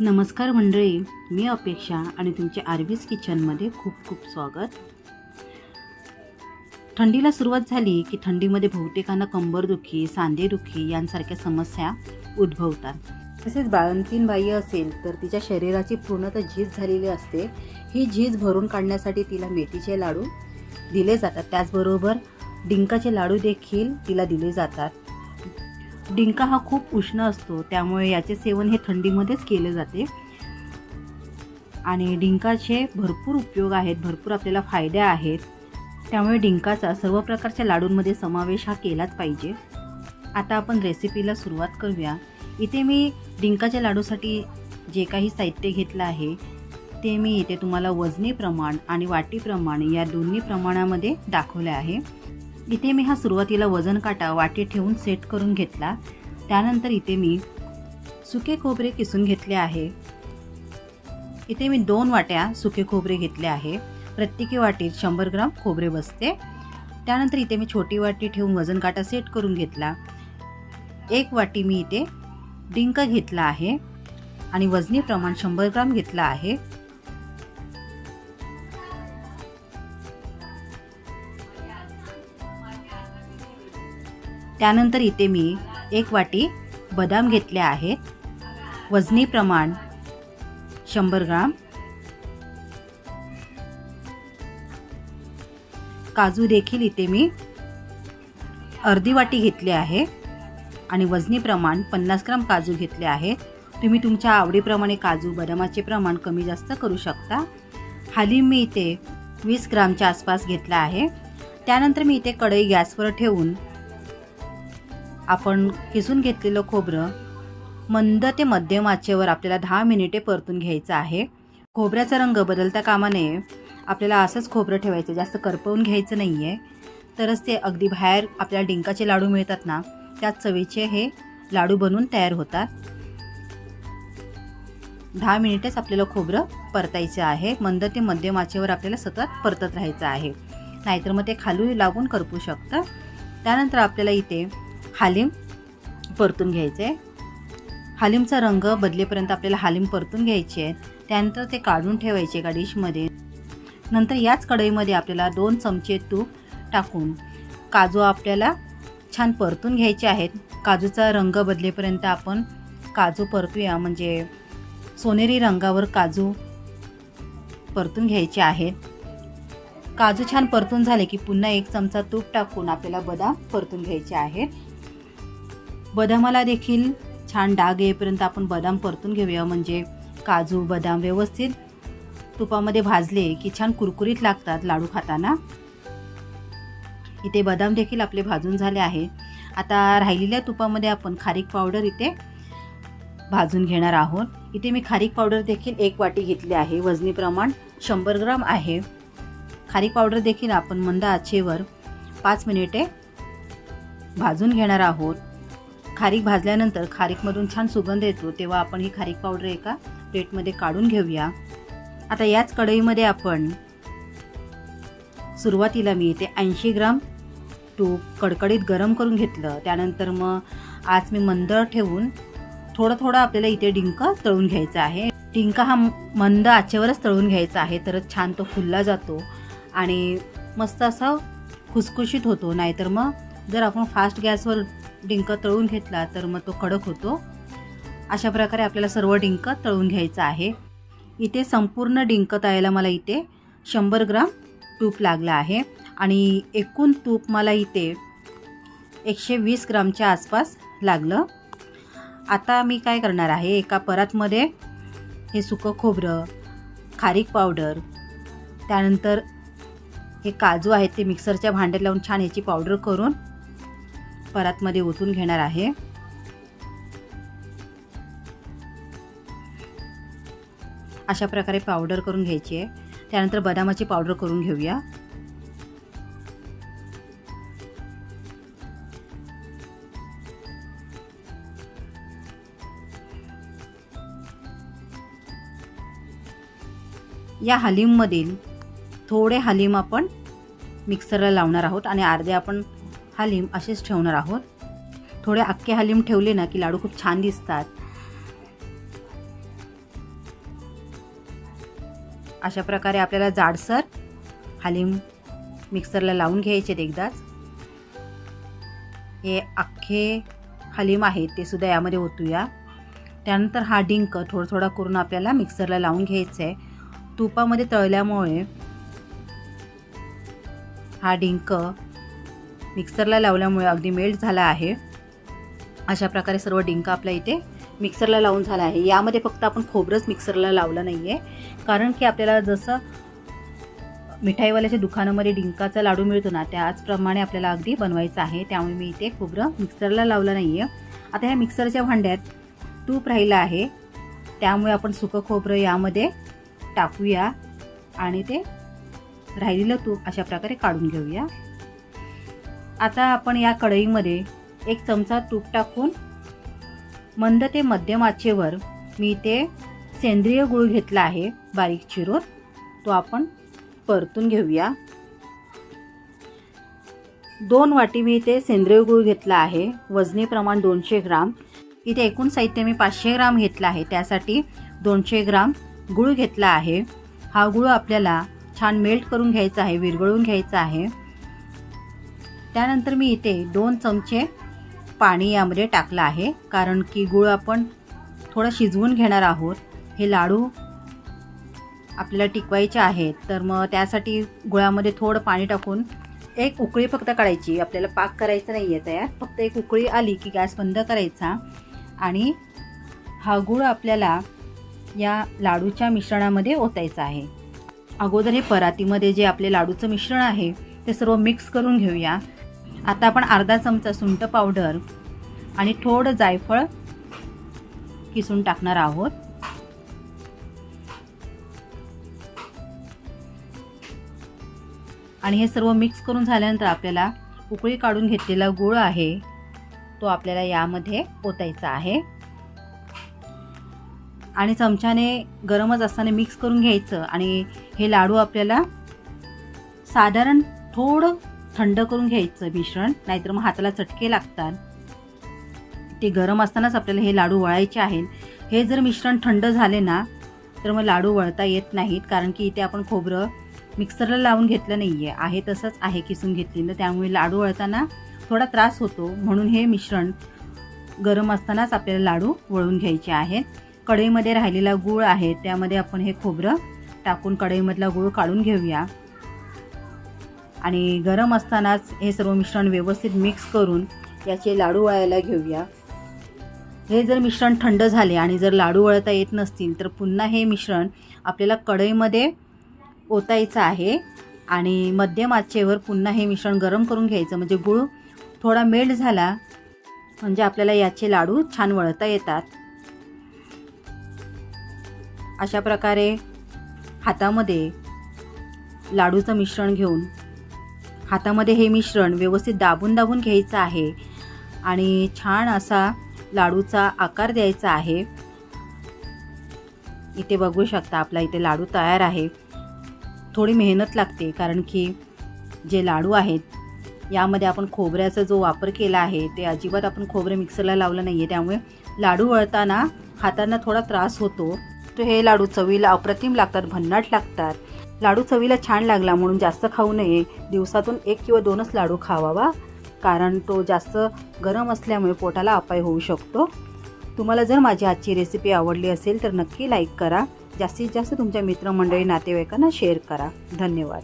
नमस्कार मंडळी मी अपेक्षा आणि तुमचे आरवीज किचनमध्ये खूप खूप स्वागत. थंडीला सुरुवात झाली की थंडीमध्ये बहुतेकांना कंबरदुखी सांधेदुखी यांसारख्या समस्या उद्भवतात. तसेच बाळंतीन बाई असेल तर तिच्या शरीराची पूर्णतः झीज झालेली असते. ही झीज भरून काढण्यासाठी तिला मेथीचे लाडू दिले जातात. त्याचबरोबर डिंकाचे लाडू देखील तिला दिले जातात. डिंका हा खूप उष्ण असतो त्यामुळे याचे सेवन हे थंडीमध्येच केले जाते. आणि डिंकाचे भरपूर उपयोग आहेत भरपूर आपल्याला फायदे आहेत. त्यामुळे डिंकाचा सर्व प्रकारच्या लाडूंमध्ये समावेश हा केलाच पाहिजे. आता आपण रेसिपीला सुरुवात करूया. इथे मी डिंकाच्या लाडूसाठी जे काही साहित्य घेतलं आहे ते मी इथे तुम्हाला वजनी प्रमाण आणि वाटी प्रमाण या दोन्ही प्रमाणामध्ये दाखवले आहे. इथे मी हा सुरुवातीला वजन काटा वाटी ठेवून सेट करून घेतला. त्यानंतर इथे मी सुके खोबरे किसून घेतले आहे. इथे मी दोन वाट्या सुके खोबरे घेतले आहे. प्रत्येकी वाटीत शंभर ग्राम खोबरे बसते. त्यानंतर इथे मी छोटी वाटी ठेवून वजन काटा सेट करून घेतला. एक वाटी मी इथे डिंक घेतला आहे. आणि वजनी प्रमाण शंभर ग्राम घेतला आहे. त्यानंतर इथे मी एक वाटी बदाम घेतले आहेत. वजनी प्रमाण शंभर ग्राम. काजू देखील इथे मी अर्धी वाटी घेतली आहे. आणि वजनी प्रमाण पन्नास ग्राम काजू घेतले आहेत तुम्ही तुमच्या आवडीप्रमाणे काजू बदामाचे प्रमाण कमी जास्त करू शकता. हाली मी इथे वीस ग्रामच्या आसपास घेतला आहे. त्यानंतर मी इथे कढई गॅसवर ठेवून आपण किसून घेतलेलं खोबरं मंद ते मध्यम आचेवर आपल्याला दहा मिनिटे परतून घ्यायचं आहे. खोबऱ्याचा रंग बदलता कामा नये आपल्याला असंच खोबरं ठेवायचं जास्त करपवून घ्यायचं नाही आहे तरच ते अगदी बाहेर आपल्याला डिंकाचे लाडू मिळतात ना त्याच चवीचे हे लाडू बनवून तयार होतात. दहा मिनिटेच आपल्याला खोबरं परतायचं आहे. मंद ते मध्यम आचेवर आपल्याला सतत परतत राहायचं आहे. नाहीतर मग ते खालू लागून करपू शकतं. त्यानंतर आपल्याला इथे हालिम परतून घ्यायचे. आहे हालिमचा रंग बदलेपर्यंत आपल्याला हालिम परतून घ्यायचे आहेत. त्यानंतर ते काढून ठेवायचे एका डिशमध्ये नंतर याच कढईमध्ये आपल्याला दोन चमचे तूप टाकून काजू आपल्याला छान परतून घ्यायचे आहेत. काजूचा रंग बदलेपर्यंत आपण काजू परतूया. म्हणजे सोनेरी रंगावर काजू परतून घ्यायचे आहेत काजू छान परतून झाले की पुन्हा एक चमचा तूप टाकून आपल्याला बदाम परतून घ्यायचे आहेत. बदामाला देखील छान डाग येईपर्यंत आपण बदाम परतून घेऊया. म्हणजे काजू बदाम व्यवस्थित तुपामध्ये भाजले की छान कुरकुरीत लागतात लाडू खाताना. इथे बदाम देखील आपले भाजून झाले आहे. आता राहिलेल्या तुपामध्ये आपण खारीक पावडर इथे भाजून घेणार आहोत. इथे मी खारीक पावडर देखील एक वाटी घेतली आहे. वजनी प्रमाण शंभर ग्राम आहे. खारीक पावडर देखील आपण मंद आचेवर पाच मिनिटे भाजून घेणार आहोत. खारीक भाजल्यानंतर खारीकमधून छान सुगंध येतो तेव्हा आपण ही खारीक पावडर एका प्लेटमध्ये काढून घेऊया. आता याच कढईमध्ये आपण सुरुवातीला मी ते ऐंशी ग्राम तूप कडकडीत गरम करून घेतलं. त्यानंतर मग आज मी मंद ठेवून थोडं थोडं आपल्याला इथे डिंक तळून घ्यायचा आहे. डिंक हा मंद आचेवरच तळून घ्यायचा आहे तरच छान तो फुलला जातो आणि मस्त असा खुसखुशीत होतो. नाहीतर मग जर आपण फास्ट गॅसवर डिंक तळून घेतला तर मग तो कडक होतो. अशा प्रकारे आपल्याला सर्व डिंक तळून घ्यायचं आहे. इथे संपूर्ण डिंक तळायला मला इथे शंभर ग्राम तूप लागलं आहे. आणि एकूण तूप मला इथे एकशे वीस ग्रामच्या आसपास लागलं. आता मी काय करणार आहे? एका परातमध्ये हे सुकं खोबरं खारीक पावडर त्यानंतर हे काजू आहेत ते मिक्सरच्या भांड्यात लावून छान याची पावडर करून परातमध्ये ओतून घेणार आहे. अशा प्रकारे पावडर करून घ्यायची आहे. त्यानंतर बदामाची पावडर करून घेऊया. या हलीममधील थोडे हलीम आपण मिक्सरला लावणार आहोत आणि अर्धे आपण हलीम असेच ठेवणार आहोत. थोडे अख्खे हलीम ठेवले ना की लाडू खूप छान दिसतात. अशा प्रकारे आपल्याला जाडसर हालिम मिक्सरला लावून घ्यायचे एकदाच. हे अख्खे हलीम आहेत ते सुद्धा यामध्ये ओतूया. त्यानंतर हा डिंक थोडा थोडा करून आपल्याला मिक्सरला लावून घ्यायचं आहे. तुपामध्ये तळल्यामुळे हा डिंक मिक्सरला लावल्यामुळे अगदी मेल्ट झाला आहे. अशा प्रकारे सर्व डिंक आपल्या इथे मिक्सरला लावून झाला आहे. यामध्ये फक्त आपण खोबरंच मिक्सरला लावलं नाही आहे कारण की आपल्याला जसं मिठाईवाल्याच्या दुकानामध्ये डिंकाचा लाडू मिळतो ना त्याचप्रमाणे आपल्याला अगदी बनवायचं आहे. त्यामुळे मी इथे खोबरं मिक्सरला लावलं नाही आहे आता ह्या मिक्सरच्या भांड्यात तूप राहिलं आहे. त्यामुळे आपण सुकं खोबरं यामध्ये टाकूया आणि ते राहिलेलं तूप अशा प्रकारे काढून घेऊया. आता आपण या कढईमध्ये एक चमचा तूप टाकून मंद ते मध्यम आचेवर मी ते सेंद्रिय गुळ घेतला आहे बारीक चिरून. तो आपण परतून घेऊया. दोन वाटी मी इथे सेंद्रिय गूळ घेतला आहे वजनी प्रमाण दोनशे ग्राम. इथे एकूण साहित्य मी पाचशे ग्राम घेतलं आहे त्यासाठी दोनशे ग्राम गुळ घेतला आहे. हा गूळ आपल्याला छान मेल्ट करून घ्यायचा आहे विरघळून घ्यायचा आहे. त्यानंतर मी इथे दोन चमचे पाणी यामध्ये टाकलं आहे कारण की गूळ आपण थोडं शिजवून घेणार आहोत. हे लाडू आपल्याला टिकवायचे आहेत तर मग त्यासाठी गुळामध्ये थोडं पाणी टाकून एक उकळी फक्त काढायची. आपल्याला पाक करायचं नाही आहे तयार फक्त एक उकळी आली की गॅस बंद करायचा. आणि हा गूळ आपल्याला या लाडूच्या मिश्रणामध्ये ओतायचा आहे. अगोदर हे परातीमध्ये जे आपले लाडूचं मिश्रण आहे ते सर्व मिक्स करून घेऊया. आता आपण अर्धा चमचा सुंट पावडर आणि थोडं जायफळ किसून टाकणार आहोत. आणि हे सर्व मिक्स करून झाल्यानंतर आपल्याला उकळी काढून घेतलेला गूळ आहे तो आपल्याला यामध्ये ओतायचा आहे. आणि चमच्याने गरमच असताना मिक्स करून घ्यायचं आणि हे लाडू आपल्याला साधारण थोडं थंड करून घ्यायचं मिश्रण नाहीतर मग हाताला चटके लागतात. ते गरम असतानाच आपल्याला हे लाडू वळायचे आहेत. हे जर मिश्रण थंड झाले ना तर मग लाडू वळता येत नाहीत कारण की इथे आपण खोबरं मिक्सरला लावून घेतलं नाही आहे आहे तसंच आहे किसून घेतलेलं त्यामुळे लाडू वळताना थोडा त्रास होतो. म्हणून हे मिश्रण गरम असतानाच आपल्याला लाडू वळून घ्यायचे आहेत. कढईमध्ये राहिलेला गूळ आहे त्यामध्ये आपण हे खोबरं टाकून कढईमधला गूळ काढून घेऊया. आणि गरम असतानाच हे सर्व मिश्रण व्यवस्थित मिक्स करून याचे लाडू वळायला घेऊया. हे जर मिश्रण थंड झाले आणि जर लाडू वळता येत नसतील तर पुन्हा हे मिश्रण आपल्याला कढईमध्ये ओतायचं आहे आणि मध्यम आचेवर पुन्हा हे मिश्रण गरम करून घ्यायचं. म्हणजे गूळ थोडा मेल्ट झाला म्हणजे आपल्याला याचे लाडू छान वळता येतात. अशा प्रकारे हातामध्ये लाडूचं मिश्रण घेऊन हातामध्ये हे मिश्रण व्यवस्थित दाबून दाबून घ्यायचं आहे. आणि छान असा लाडूचा आकार द्यायचा आहे. इथे बघू शकता आपला इथे लाडू तयार आहे. थोडी मेहनत लागते कारण की जे लाडू आहेत यामध्ये आपण खोबऱ्याचा जो वापर केला आहे ते अजिबात आपण खोबरं मिक्सरला लावलं नाही आहे त्यामुळे लाडू वळताना हातांना थोडा त्रास होतो. तो हे लाडू चवीला अप्रतिम लागतात भन्नाट लागतात. लाडू चवीला छान लागला म्हणून जास्त खाऊ नये. दिवसातून एक किंवा दोनच लाडू खावावा कारण तो जास्त गरम असल्यामुळे पोटाला अपाय होऊ शकतो. तुम्हाला जर माझी आजची रेसिपी आवडली असेल तर नक्की लाईक करा. जास्तीत जास्त तुमच्या मित्रमंडळी नातेवाईकांना शेअर करा. धन्यवाद.